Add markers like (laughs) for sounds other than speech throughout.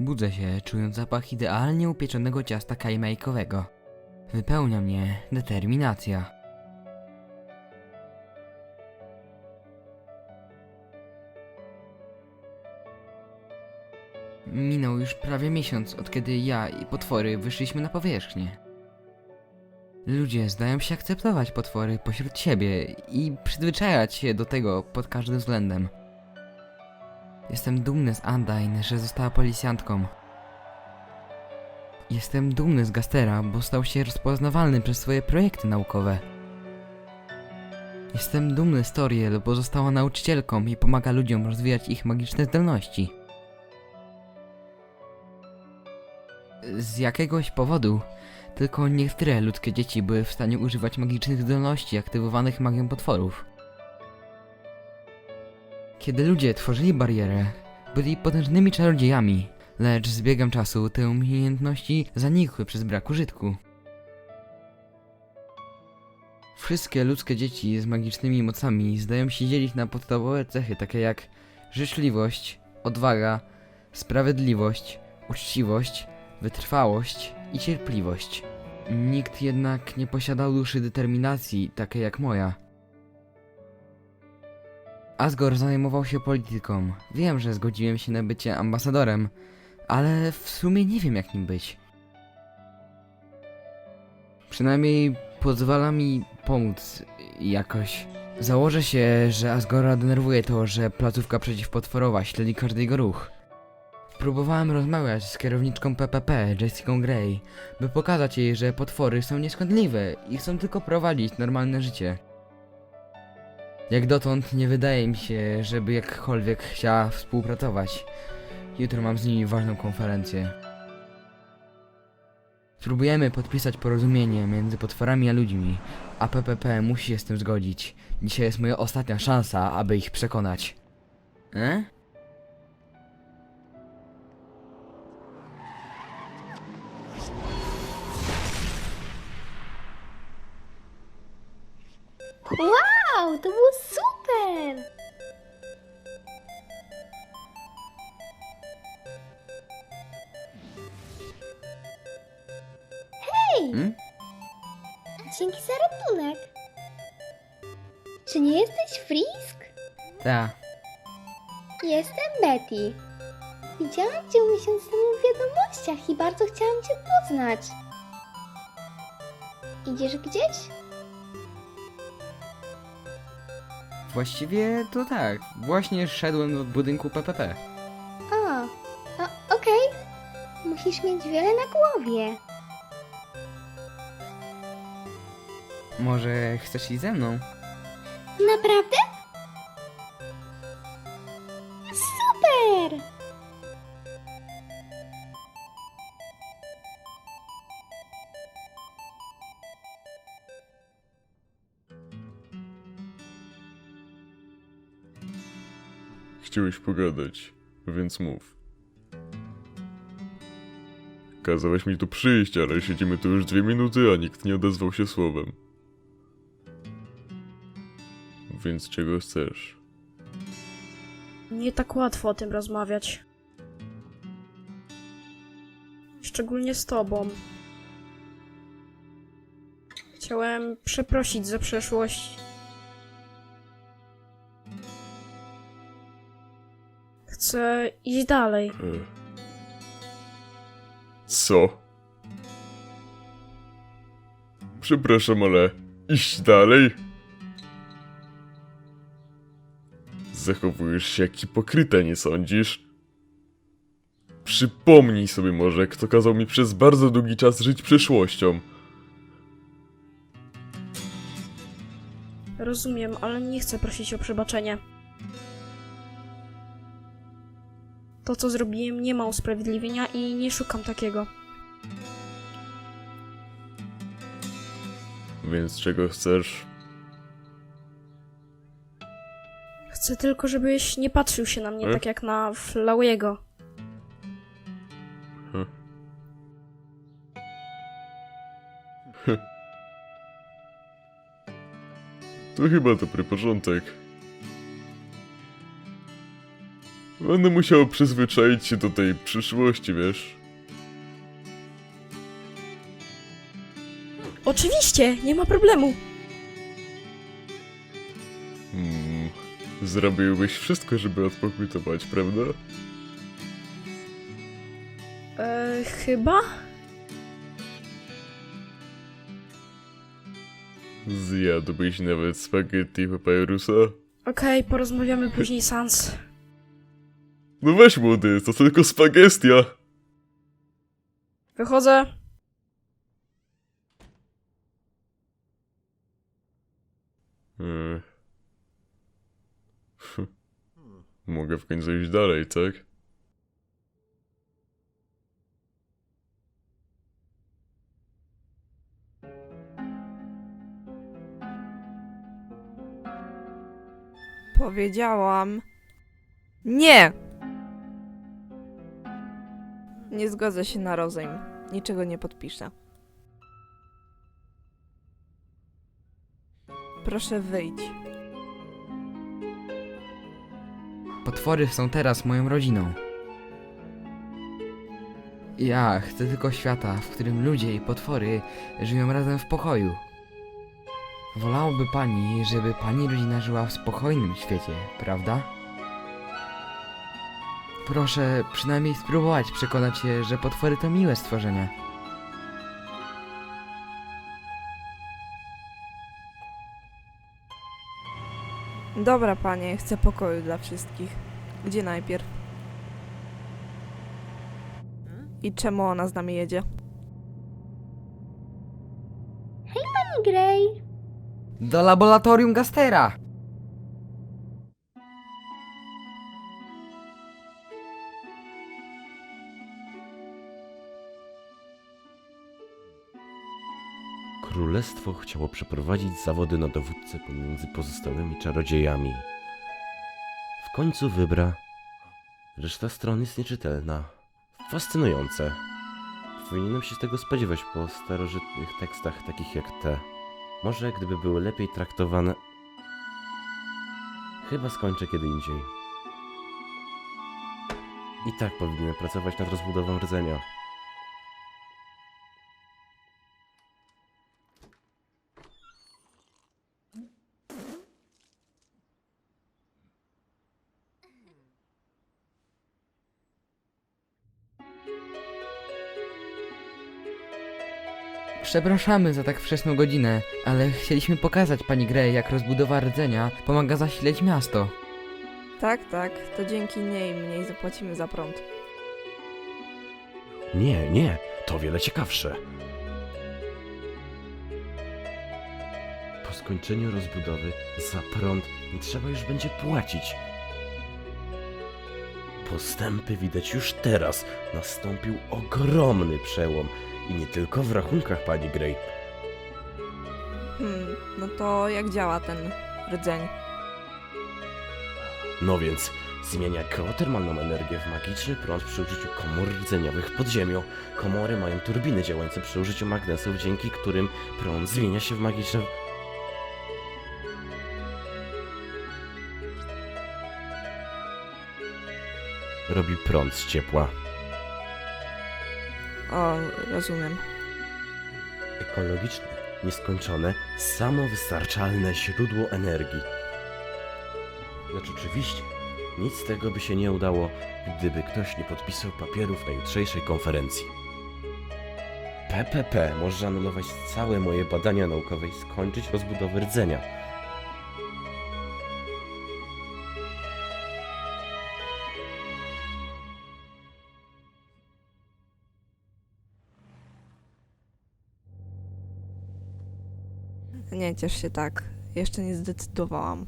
Budzę się, czując zapach idealnie upieczonego ciasta kajmajkowego. Wypełnia mnie determinacja. Minął już prawie miesiąc, od kiedy ja i potwory wyszliśmy na powierzchnię. Ludzie zdają się akceptować potwory pośród siebie i przyzwyczajać się do tego pod każdym względem. Jestem dumny z Undyne, że została policjantką. Jestem dumny z Gastera, bo stał się rozpoznawalny przez swoje projekty naukowe. Jestem dumny z Toriel, bo została nauczycielką i pomaga ludziom rozwijać ich magiczne zdolności. Z jakiegoś powodu tylko niektóre ludzkie dzieci były w stanie używać magicznych zdolności aktywowanych magią potworów. Kiedy ludzie tworzyli barierę, byli potężnymi czarodziejami, lecz z biegiem czasu te umiejętności zanikły przez brak użytku. Wszystkie ludzkie dzieci z magicznymi mocami zdają się dzielić na podstawowe cechy takie jak życzliwość, odwaga, sprawiedliwość, uczciwość, wytrwałość i cierpliwość. Nikt jednak nie posiadał duszy determinacji takiej jak moja. Asgore zajmował się polityką. Wiem, że zgodziłem się na bycie ambasadorem, ale w sumie nie wiem jak nim być. Przynajmniej pozwala mi pomóc jakoś. Założę się, że Asgora denerwuje to, że placówka przeciwpotworowa śledzi każdy jego ruch. Próbowałem rozmawiać z kierowniczką PPP, Jessica Grey, by pokazać jej, że potwory są nieszkodliwe i chcą tylko prowadzić normalne życie. Jak dotąd nie wydaje mi się, żeby jakkolwiek chciała współpracować. Jutro mam z nimi ważną konferencję. Spróbujemy podpisać porozumienie między potworami a ludźmi, a PPP musi się z tym zgodzić. Dzisiaj jest moja ostatnia szansa, aby ich przekonać. E? Wow, to było super! Hej! Hmm? Dzięki za ratunek. Czy nie jesteś Frisk? Ta. Jestem Betty. Widziałam cię miesiąc temu w wiadomościach i bardzo chciałam cię poznać. Idziesz gdzieś? Właściwie to tak. Właśnie szedłem do budynku PPP. O, o okej. Musisz mieć wiele na głowie. Może chcesz iść ze mną? Naprawdę? Chciałeś pogadać, więc mów. Kazałeś mi tu przyjść, ale siedzimy tu już dwie minuty, a nikt nie odezwał się słowem. Więc czego chcesz? Nie tak łatwo o tym rozmawiać. Szczególnie z tobą. Chciałem przeprosić za przeszłość. Chcę iść dalej. E. Co? Przepraszam, ale iść dalej? Zachowujesz się jak hipokryta, nie sądzisz? Przypomnij sobie może, kto kazał mi przez bardzo długi czas żyć przeszłością. Rozumiem, ale nie chcę prosić o przebaczenie. To, co zrobiłem, nie ma usprawiedliwienia i nie szukam takiego. Więc czego chcesz? Chcę tylko, żebyś nie patrzył się na mnie E? tak jak na Flauiego. (laughs) To chyba dobry początek. Będę musiał przyzwyczaić się do tej przyszłości, wiesz? Oczywiście, nie ma problemu. Hmm, zrobiłbyś wszystko, żeby odpokutować, prawda? E, chyba? Zjadłbyś nawet spaghetti papyrusa? Okej, porozmawiamy później, Sans. No weź młody, to tylko spagestia! Wychodzę. Hmm. (laughs) Mogę w końcu iść dalej, tak? Powiedziałam. Nie! Nie zgodzę się na rozejm. Niczego nie podpiszę. Proszę wyjdź. Potwory są teraz moją rodziną. Ja chcę tylko świata, w którym ludzie i potwory żyją razem w pokoju. Wolałoby pani, żeby pani rodzina żyła w spokojnym świecie, prawda? Proszę przynajmniej spróbować przekonać się, że potwory to miłe stworzenia. Dobra, panie, chcę pokoju dla wszystkich. Gdzie najpierw? I czemu ona z nami jedzie? Pani Grey, Do laboratorium Gastera! Królestwo chciało przeprowadzić zawody na dowódcę pomiędzy pozostałymi czarodziejami. W końcu wybra. Reszta stron jest nieczytelna. Fascynujące. Powinienem się tego spodziewać po starożytnych tekstach takich jak te. Może gdyby były lepiej traktowane. Chyba skończę kiedy indziej. I tak powinienem pracować nad rozbudową rdzenia. Przepraszamy za tak wczesną godzinę, ale chcieliśmy pokazać pani Grey, jak rozbudowa rdzenia pomaga zasilać miasto. Tak, tak, to dzięki niej mniej zapłacimy za prąd. Nie, nie, to o wiele ciekawsze. Po skończeniu rozbudowy za prąd nie trzeba już będzie płacić. Postępy widać już teraz. Nastąpił ogromny przełom. I nie tylko w rachunkach pani Grey. Hmm, no to jak działa ten rdzeń? No więc zmienia geotermalną energię w magiczny prąd przy użyciu komór rdzeniowych pod ziemią. Komory mają turbiny działające przy użyciu magnesów, dzięki którym prąd zmienia się w magiczne... Robi prąd z ciepła. O, rozumiem. Ekologiczne, nieskończone, samowystarczalne źródło energii. Lecz oczywiście nic z tego by się nie udało, gdyby ktoś nie podpisał papierów na jutrzejszej konferencji. PPP może anulować całe moje badania naukowe i skończyć rozbudowę rdzenia. Ciesz się tak. Jeszcze nie zdecydowałam.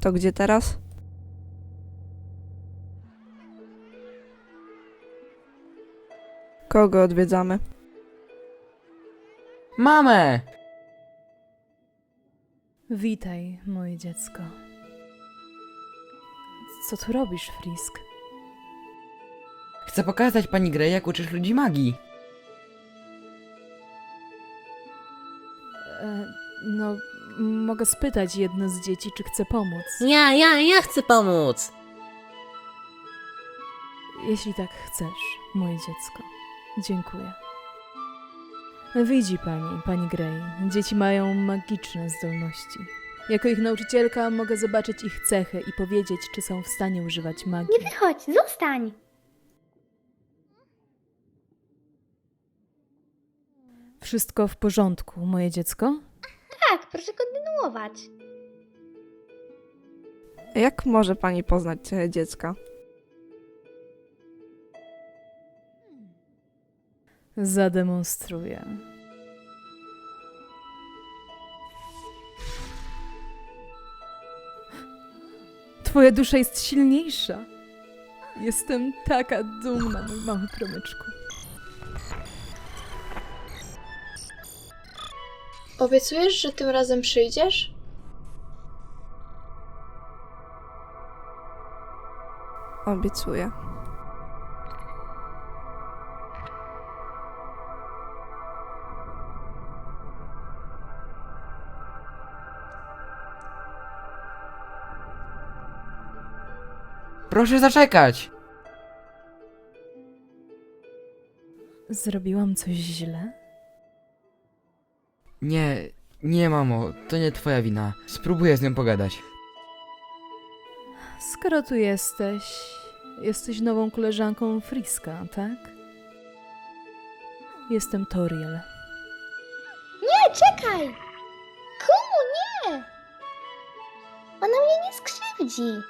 To gdzie teraz? Kogo odwiedzamy? Mamę! Witaj, moje dziecko. Co tu robisz, Frisk? Chcę pokazać pani Grey, jak uczysz ludzi magii. No, mogę spytać jedno z dzieci, czy chce pomóc. Ja, ja, ja chcę pomóc! Jeśli tak chcesz, moje dziecko. Dziękuję. Widzi pani, pani Grey, dzieci mają magiczne zdolności. Jako ich nauczycielka mogę zobaczyć ich cechy i powiedzieć, czy są w stanie używać magii. Nie wychodź, zostań! Wszystko w porządku, moje dziecko? Tak, proszę kontynuować. Jak może pani poznać cechy dziecka? Zademonstruję. Twoja dusza jest silniejsza. Jestem taka dumna, mój mały promyczku. Obiecujesz, że tym razem przyjdziesz? Obiecuję. Proszę zaczekać! Zrobiłam coś źle? Nie, nie mamo, to nie twoja wina. Spróbuję z nią pogadać. Skoro tu jesteś, jesteś nową koleżanką Friska, tak? Jestem Toriel. Nie, czekaj! Kumu, nie! Ona mnie nie skrzywdzi.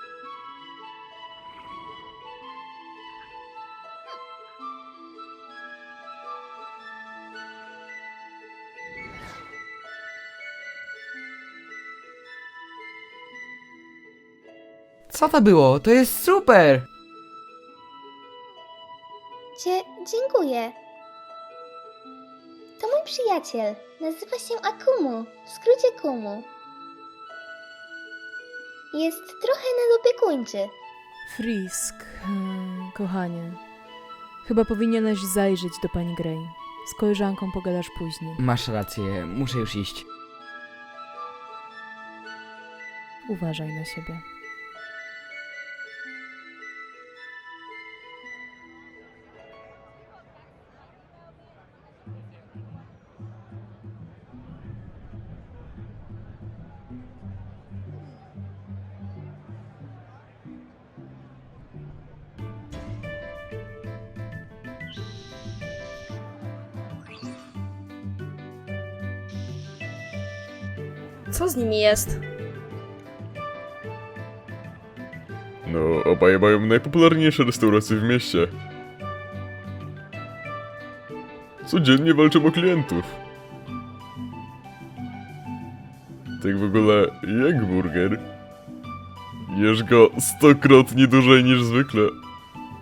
Co to było? To jest super! Dzie dziękuję. To mój przyjaciel. Nazywa się Akumu, w skrócie Kumu. Jest trochę nadopiekuńczy. Frisk, hmm, kochanie. Chyba powinieneś zajrzeć do pani Grey. Z koleżanką pogadasz później. Masz rację, muszę już iść. Uważaj na siebie. Co z nimi jest? No, obaj mają najpopularniejsze restauracje w mieście. Codziennie walczą o klientów. Tak w ogóle, jak burger? Jesz go stokrotnie dłużej niż zwykle.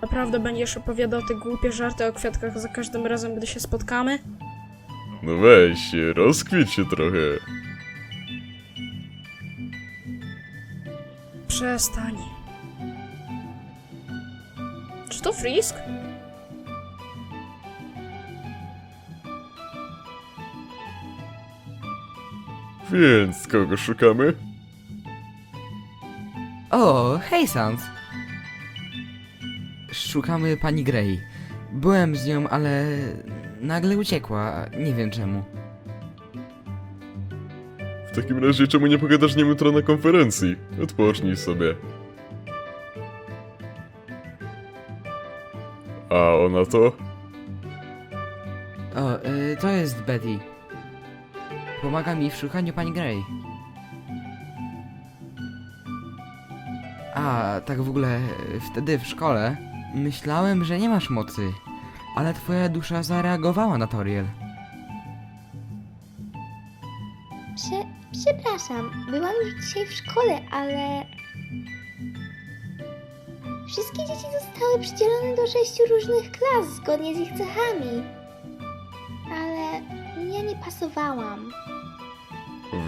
Naprawdę będziesz opowiadał te głupie żarty o kwiatkach za każdym razem, gdy się spotkamy? No weź się, rozkwieć się trochę. Przestań. Czy to Frisk? Więc kogo szukamy? O, hej Sans! Szukamy pani Grey. Byłem z nią, ale nagle uciekła, nie wiem czemu. Takim razie czemu nie pogadasz nim jutro na konferencji? Odpocznij sobie. A ona to? O, y, to jest Betty. Pomaga mi w szukaniu pani Grey. A, tak w ogóle, wtedy w szkole myślałem, że nie masz mocy, ale twoja dusza zareagowała na Toriel. Przepraszam, byłam już dzisiaj w szkole, ale... Wszystkie dzieci zostały przydzielone do sześciu różnych klas zgodnie z ich cechami. Ale ja nie pasowałam.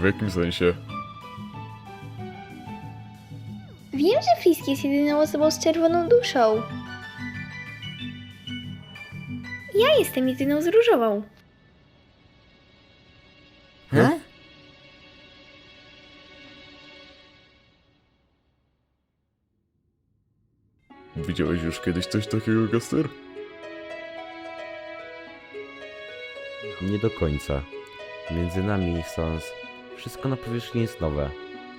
W jakim sensie? Wiem, że Frisk jest jedyną osobą z czerwoną duszą. Ja jestem jedyną z różową. Widziałeś już kiedyś coś takiego, Gaster? Nie do końca. Między nami Sans wszystko na powierzchni jest nowe.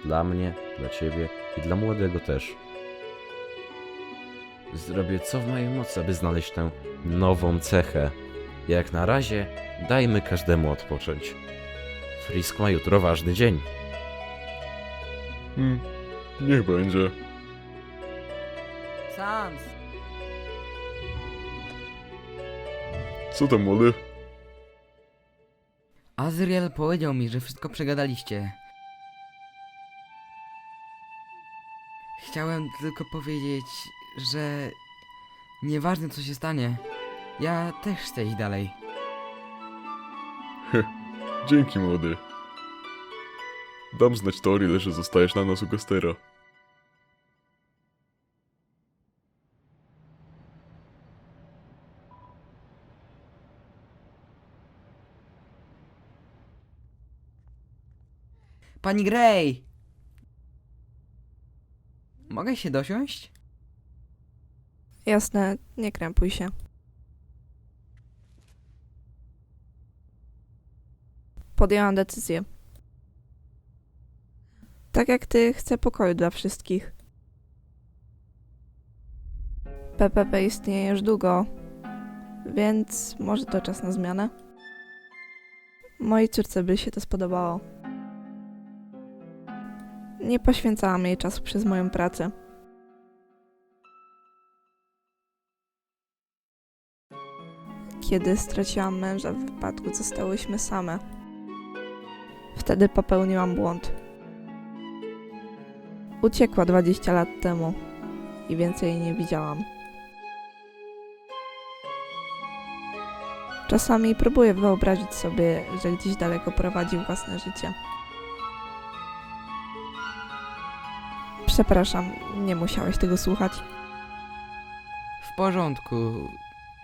Dla mnie, dla ciebie i dla młodego też. Zrobię co w mojej mocy, aby znaleźć tę nową cechę. Jak na razie dajmy każdemu odpocząć. Frisk ma jutro ważny dzień. Hmm, niech będzie. Sans! Co tam, młody? Azriel powiedział mi, że wszystko przegadaliście. Chciałem tylko powiedzieć, że nieważne co się stanie, ja też chcę iść dalej. Dzięki, młody. Dam znać Tori, że zostajesz na nas u Gastera. Pani Grey! Mogę się dosiąść? Jasne, nie krępuj się. Podjęłam decyzję. Tak jak ty, chcę pokoju dla wszystkich. PPP istnieje już długo, więc może to czas na zmianę. Mojej córce by się to spodobało. Nie poświęcałam jej czasu przez moją pracę. Kiedy straciłam męża w wypadku, zostałyśmy same. Wtedy popełniłam błąd. Uciekła 20 lat temu i więcej jej nie widziałam. Czasami próbuję wyobrazić sobie, że gdzieś daleko prowadzi własne życie. Przepraszam, nie musiałeś tego słuchać. W porządku.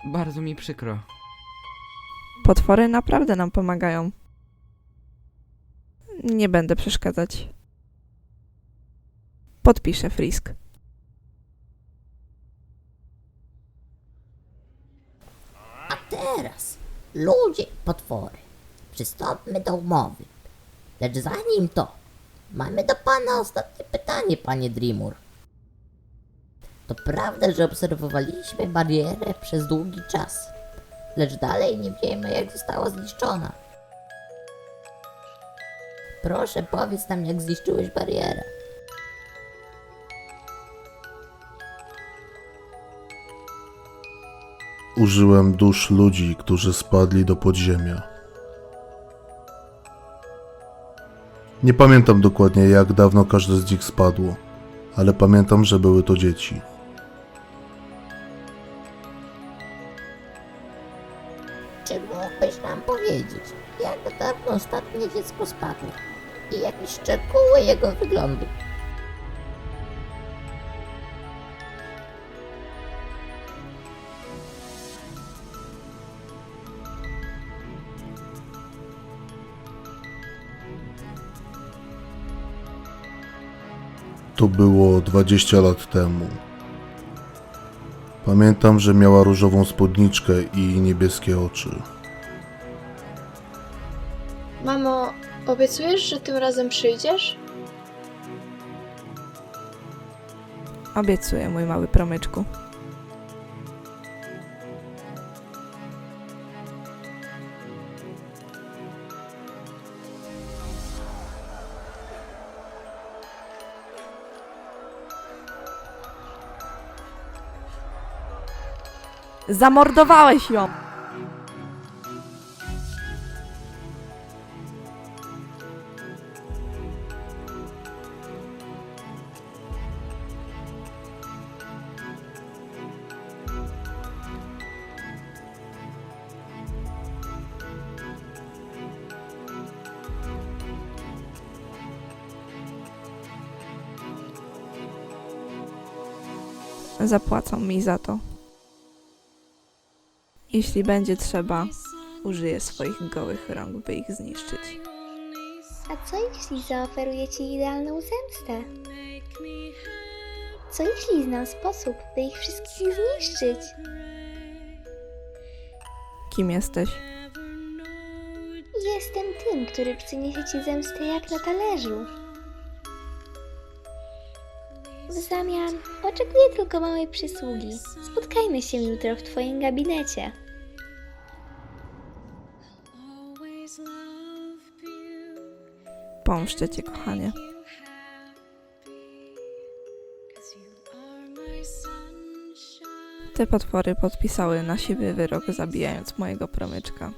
Bardzo mi przykro. Potwory naprawdę nam pomagają. Nie będę przeszkadzać. Podpiszę Frisk. A teraz, ludzie i potwory, przystąpmy do umowy. Lecz zanim to, mamy do pana ostatnie pytanie, panie Dreamur. To prawda, że obserwowaliśmy barierę przez długi czas, lecz dalej nie wiemy, jak została zniszczona. Proszę, powiedz nam, jak zniszczyłeś barierę. Użyłem dusz ludzi, którzy spadli do podziemia. Nie pamiętam dokładnie, jak dawno każde z nich spadło, ale pamiętam, że były to dzieci. Czy mógłbyś nam powiedzieć, jak dawno ostatnie dziecko spadło i jakie szczegóły jego wyglądu? To było 20 lat temu. Pamiętam, że miała różową spódniczkę i niebieskie oczy. Mamo, obiecujesz, że tym razem przyjdziesz? Obiecuję, mój mały promyczku. Zamordowałeś ją! Zapłacą mi za to. Jeśli będzie trzeba, użyję swoich gołych rąk, by ich zniszczyć. A co jeśli zaoferuję ci idealną zemstę? Co jeśli znam sposób, by ich wszystkich zniszczyć? Kim jesteś? Jestem tym, który przyniesie ci zemstę jak na talerzu. W zamian oczekuję tylko małej przysługi. Spotkajmy się jutro w twoim gabinecie. Pomszczę cię, kochanie. Te potwory podpisały na siebie wyrok, zabijając mojego promyczka.